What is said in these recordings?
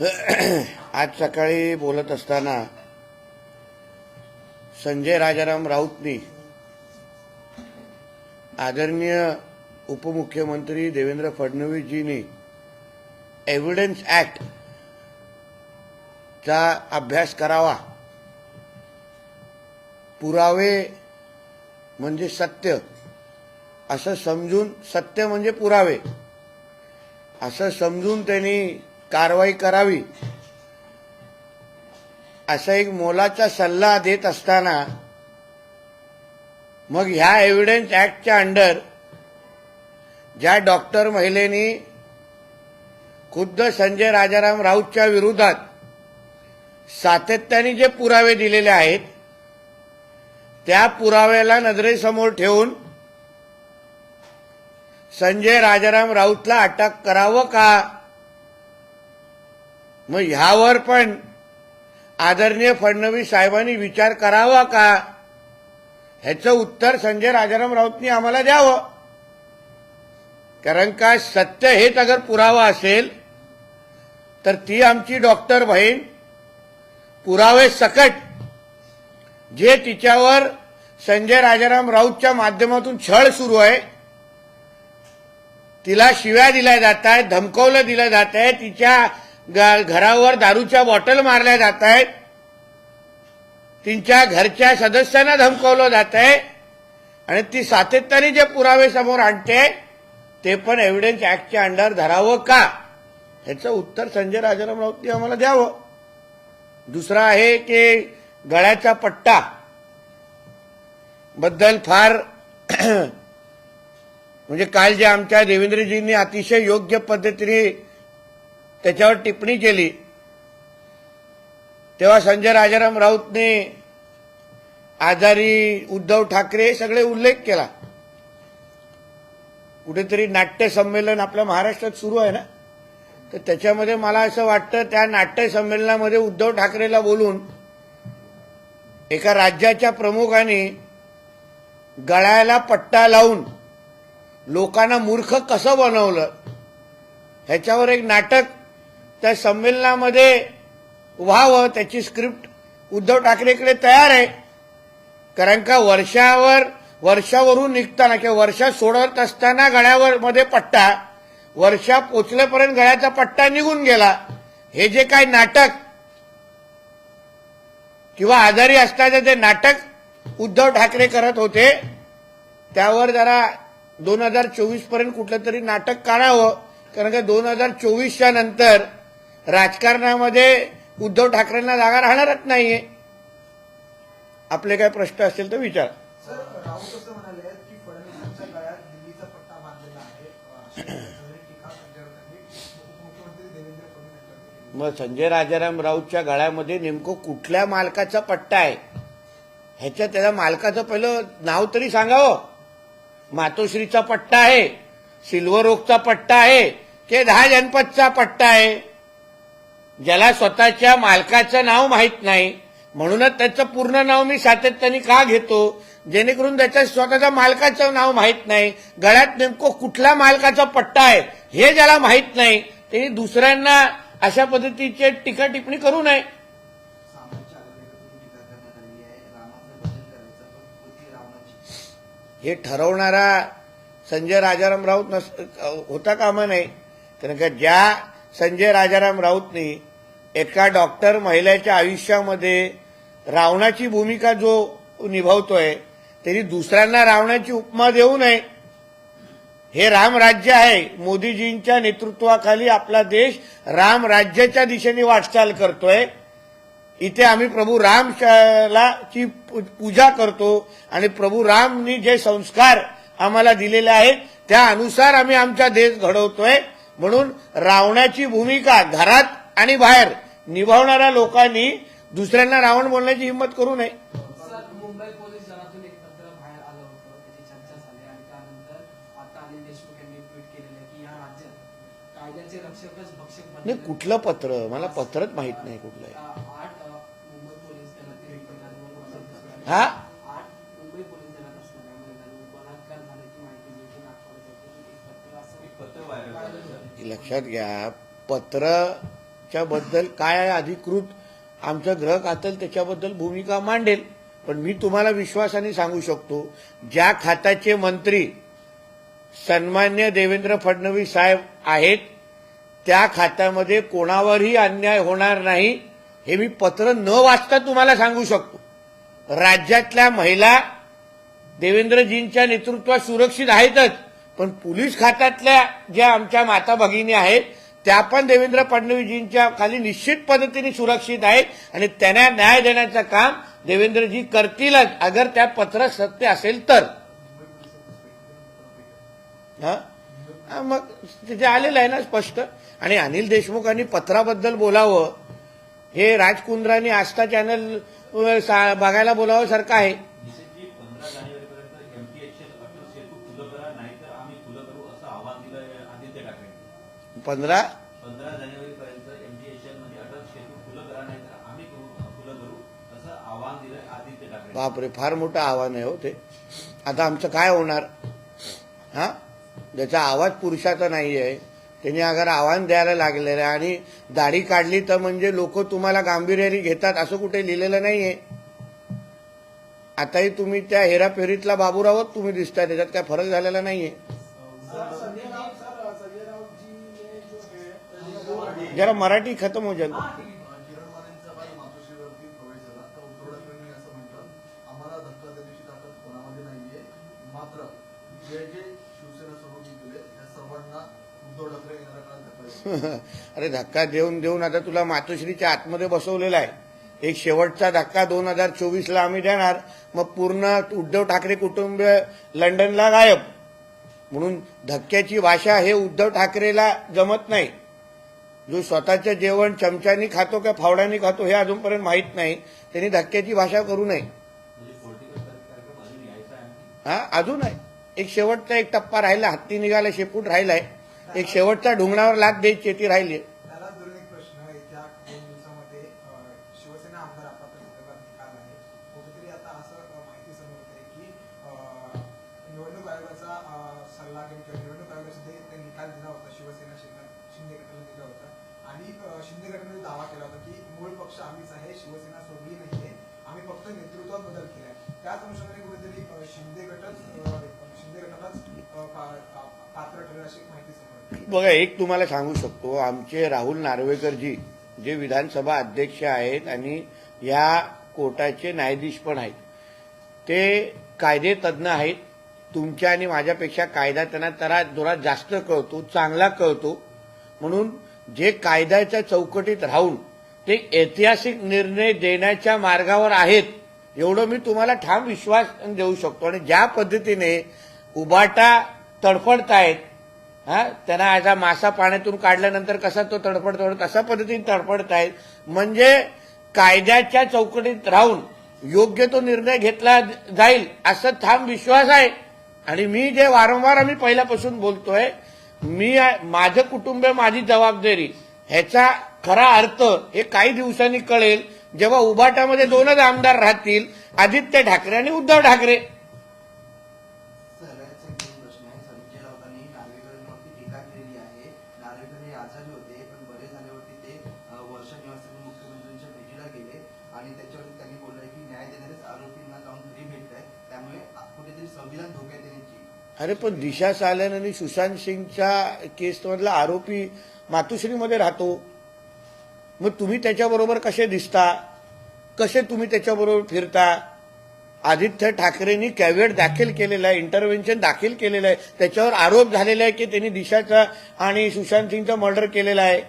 आज सकाळी बोलत असताना संजय राजाराम राऊतनी आदरणीय उपमुख्यमंत्री देवेंद्र फडणवीसजींनी एव्हिडन्स ऍक्ट चा अभ्यास करावा. पुरावे म्हणजे सत्य. असं समजून सत्य म्हणजे पुरावे. असं समजून त्यांनी कारवाई करावी. असा एक मोलाचा सल्ला देत असताना मग ह्या एव्हिडन्स ऍक्टच्या अंडर ज्या डॉक्टर महिलेनी खुद्द संजय राजाराम राऊतच्या विरोधात सातत्याने जे पुरावे दिलेले आहेत त्या पुराव्याला नजरेसमोर ठेवून संजय राजाराम राऊतला अटक करावं का? मग ह्यावर पण आदरणीय फडणवीस साहेबांनी विचार करावा का? ह्याचं उत्तर संजय राजाराम राऊतनी आम्हाला द्यावं. कारण का सत्य हेच अगर पुरावा असेल तर ती आमची डॉक्टर बहीण पुरावे सकट जे तिच्यावर संजय राजाराम राऊतच्या माध्यमातून छळ सुरू आहे तिला शिव्या दिल्या जात आहेत धमकवलं दिलं जात आहे तिच्या घरावर दारूच्या बॉटल मारल्या जात आहेत. तिच्या घरच्या सदस्यांना धमकवलं जात आहे. आणि ती सातत्याने जे पुरावे समोर आणते ते पण एव्हिडन्स ऍक्टच्या अंडर धरावं का? ह्याचं उत्तर संजय राजाराम राऊतनी आम्हाला द्यावं. दुसरा आहे की गळ्याचा पट्टा बद्दल फार म्हणजे काल जे आमच्या देवेंद्रजींनी अतिशय योग्य पद्धतीने त्याच्यावर टिप्पणी केली. तेव्हा संजय राजाराम राऊतने आजारी उद्धव ठाकरे हे सगळे उल्लेख केला. कुठेतरी नाट्य संमेलन आपल्या महाराष्ट्रात सुरू आहे ना? तर त्याच्यामध्ये मला असं वाटतं त्या नाट्य संमेलनामध्ये उद्धव ठाकरेला बोलून एका राज्याच्या प्रमुखाने गळ्याला पट्टा लावून लोकांना मूर्ख कसं बनवलं? ह्याच्यावर एक नाटक त्या संमेलनामध्ये व्हावं त्याची स्क्रिप्ट उद्धव ठाकरेकडे तयार आहे. कारण का वर्षावर वर्षावरून निघताना किंवा वर्षा सोडत असताना गळ्यावर मध्ये पट्टा वर्षा पोचलेपर्यंत गळ्याचा पट्टा निघून गेला. हे जे काय नाटक किंवा आजारी असताना जे नाटक उद्धव ठाकरे करत होते त्यावर जरा दोन हजार चोवीसपर्यंत कुठलं तरी नाटक काढावं. कारण का दोन हजार चोवीसच्या नंतर राजकारणामध्ये उद्धव ठाकरेंना जागा राहणारच नाहीये. आपले काय प्रश्न असतील तर विचार. मग संजय राजाराम राऊतच्या गळ्यामध्ये नेमकं कुठल्या मालकाचा पट्टा आहे? ह्याच्या त्याला मालकाचं पहिलं नाव तरी सांगावं. मातोश्रीचा पट्टा आहे सिल्वर ओकचा पट्टा आहे की दहा जनपदचा पट्टा आहे? ज्याला स्वतःच्या मालकाचं नाव माहीत नाही म्हणूनच त्याचं पूर्ण नाव मी सातत्याने का घेतो? जेणेकरून त्याच्या स्वतःच्या मालकाचं नाव माहीत नाही गळ्यात नेमकं कुठल्या मालकाचा पट्टा आहे हे ज्याला माहीत नाही त्यांनी दुसऱ्यांना अशा पद्धतीचे टीका टिप्पणी करू नये. हे ठरवणारा संजय राजाराम राऊत नस होता कामा नाही कारण का ज्या संजय राजाराम राऊतने एका डॉक्टर महिलेच्या आयुष्यामध्ये रावणाची भूमिका जो निभावतोय त्यांनी दुसऱ्यांना रावणाची उपमा देऊ नये. हे राम राज्य आहे. मोदीजींच्या नेतृत्वाखाली आपला देश राम राज्याच्या दिशेने वाटचाल करतोय. इथे आम्ही प्रभू रामला ची पूजा करतो आणि प्रभू रामनी जे संस्कार आम्हाला दिलेले आहेत त्या अनुसार आम्ही आमचा देश घडवतोय. म्हणून रावणाची भूमिका घरात आणि बाहेर निभावणाऱ्या लोकांनी दुसऱ्यांना रावण बोलण्याची हिंमत करू नये. सर मुंबई पोलीस दलातून एक पत्र बाहेर आलं होतं. लक्षात घ्या पत्राच्या बद्दल काय आहे अधिकृत? आमचं ग्रह खातं त्याच्याबद्दल भूमिका मांडेल. पण मी तुम्हाला विश्वासाने सांगू शकतो ज्या खात्याचे मंत्री सन्मान्य देवेंद्र फडणवीस साहेब आहेत त्या खात्यामध्ये कोणावरही अन्याय होणार नाही हे मी पत्र न वाचता तुम्हाला सांगू शकतो. राज्यातल्या महिला देवेंद्रजींच्या नेतृत्वात सुरक्षित आहेतच. पण पोलीस खात्यातल्या ज्या आमच्या माता भगिनी आहेत त्या पण देवेंद्र फडणवीसजींच्या खाली निश्चित पद्धतीने सुरक्षित आहेत आणि त्यांना न्याय देण्याचं काम देवेंद्रजी करतीलच. अगर त्या पत्र सत्य असेल तर. हा? मग तिथे आलेलं आहे ना स्पष्ट. आणि अनिल देशमुखांनी पत्राबद्दल बोलावं. हे राजकुंद्रांनी आस्था चॅनल सा- बघायला बोलावं सारखं आहे. पंधरा. पंधरा जानेवारीपर्यंत एमटीएचएलमध्ये अटल सेतू खुलं करा नाहीतर आम्ही करू खुलं करू असं आव्हान दिलं आदित्य ठाकरे. बापरे फार मोठं आव्हान आहे हो ते. आता आमचं काय होणार? हा? ज्याचा आवाज पुरुषाचा नाही आहे त्यांनी अगर आव्हान द्यायला लागलेलं आहे आणि दाढी काढली तर म्हणजे लोक तुम्हाला गांभीर्याने घेतात असं कुठे लिहिलेलं नाहीये. आताही तुम्ही त्या हेराफेरीतला बाबूरावच तुम्ही दिसताय त्याच्यात काय फरक झालेला नाहीये. ठाकरे येणाऱ्या काळात धक्का देतील. अरे धक्का देऊन देऊन आता तुला मातोश्रीच्या आतमध्ये बसवलेला आहे. एक शेवटचा धक्का दोन हजार चोवीसला आम्ही देणार. मग पूर्ण उद्धव ठाकरे कुटुंब लंडनला गायब. म्हणून धक्क्याची भाषा हे उद्धव ठाकरेला जमत नाही. जो स्वतःचं जेवण चमच्यानी खातो का फावड्यानी खातो हे अजूनपर्यंत माहीत नाही. त्यांनी धक्क्याची भाषा करू नये. अजून आहे हा अजून आहे. एक शेवटचा एक टप्पा राहिला हत्ती निघाला शेपूट राहिलाय. एक शेवटचा ढुंगणावर लाद द्यायची ती राहिली बघा एक तुम्हाला सांगू शकतो आमचे राहुल नार्वेकरजी जे विधानसभा अध्यक्ष आहेत आणि या कोर्टाचे न्यायाधीश पण आहेत ते कायदे तज्ज्ञ आहेत. तुमच्या आणि माझ्यापेक्षा कायदा त्यांना तरा जोरात जास्त कळतो चांगला कळतो. म्हणून जे कायद्याच्या चौकटीत राहून ते ऐतिहासिक निर्णय देण्याच्या मार्गावर आहेत एवढं मी तुम्हाला ठाम विश्वास देऊ शकतो. आणि ज्या पद्धतीने उबाटा तडफडतायत हा? त्यांना असा मासा पाण्यातून काढल्यानंतर कसा तो तडफड तडफड तशा पद्धतीने तडफडतायत म्हणजे कायद्याच्या चौकटीत राहून योग्य तो निर्णय घेतला जाईल असं ठाम विश्वास आहे. आणि मी जे वारंवार आम्ही पहिल्यापासून बोलतोय मी माझं कुटुंब माझी जबाबदारी ह्याचा खरा अर्थ हे काही दिवसांनी कळेल. जेव्हा उभाटामध्ये दोनच आमदार राहतील आदित्य ठाकरे आणि उद्धव ठाकरे. अरे पण दिशा सालन आणि सुशांत सिंगच्या केसमधला आरोपी मातुश्रीमध्ये राहतो. मग तुम्ही त्याच्याबरोबर कसे दिसता? कसे तुम्ही त्याच्याबरोबर फिरता? आदित्य ठाकरेंनी कॅव्हेट दाखल केलेला आहे इंटरव्हेन्शन दाखल केलेलं आहे. त्याच्यावर आरोप झालेला आहे की त्यांनी दिशाचा आणि सुशांत सिंगचा मर्डर केलेला आहे.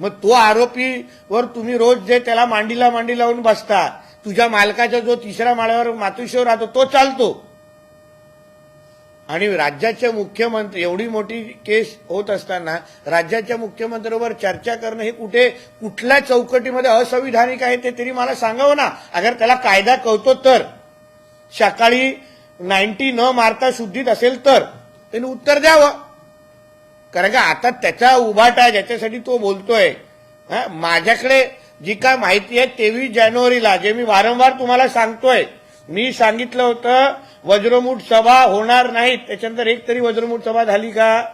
मग तो आरोपीवर तुम्ही रोज जे त्याला मांडीला मांडी लावून बसता तुझ्या मालकाचा जो तिसऱ्या माळ्यावर मातुश्रीवर राहतो तो चालतो. आणि राज्याचे मुख्यमंत्री एवढी मोठी केस होत असताना राज्याच्या मुख्यमंत्र्यावर चर्चा करणं हे कुठे कुठल्या चौकटीमध्ये असंविधानिक आहे ते तरी मला सांगावं ना. अगर त्याला कायदा कळतो तर. सकाळी नाईन्टी न मारता शुद्धीत असेल तर. त्याने उत्तर द्यावं. कारण का आता त्याचा उभाटा ज्याच्यासाठी तो बोलतोय. माझ्याकडे जी काय माहिती आहे तेवीस जानेवारीला जे मी वारंवार तुम्हाला सांगतोय. मी सांगितलं होतं वज्रमूठ सभा होणार नाहीत त्याच्यानंतर एक तरी वज्रमूठ सभा झाली का?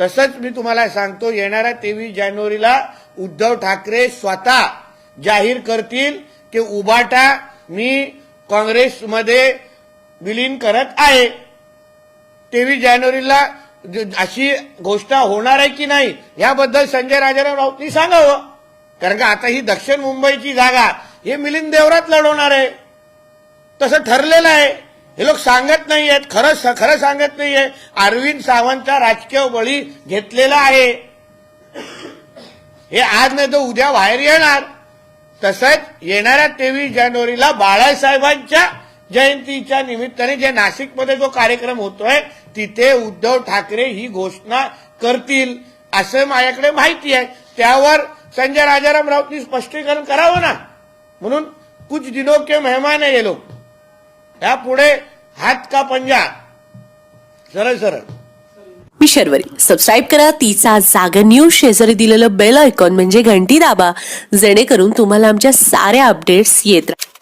तसंच मी तुम्हाला सांगतो येणाऱ्या तेवीस जानेवारीला उद्धव ठाकरे स्वतः जाहीर करतील की उबाटा मी काँग्रेसमध्ये विलीन करत आहे. तेवीस जानेवारीला ज- अशी घोषणा होणार आहे की नाही याबद्दल संजय राजाराम राऊतनी सांगावं. कारण का आता ही दक्षिण मुंबईची जागा हे मिलिंद देवरात लढवणार आहे. तसं ठरलेलं आहे. हे लोक सांगत नाही आहेत खरं खरं सांगत नाही आहे अरविंद सावंतचा राजकीय बळी घेतलेला आहे. हे आज नाही तर उद्या बाहेर येणार. तसंच येणाऱ्या तेवीस जानेवारीला बाळासाहेबांच्या जयंतीच्या निमित्ताने जे नाशिकमध्ये जो कार्यक्रम होतोय तिथे उद्धव ठाकरे ही घोषणा करतील असं माझ्याकडे माहिती आहे. त्यावर संजय राजाराम राऊतनी स्पष्टीकरण करावं ना? म्हणून कुछ दिनों के मेहमान आहे हे या पुढे हात का पंजा? सरळ सरळ. मी शर्वरी. सबस्क्राईब करा. तिचा जागा न्यूज शेजारी दिलेलं बेल आयकॉन म्हणजे घंटी दाबा. जेणेकरून तुम्हाला आमच्या साऱ्या अपडेट्स येत राहतील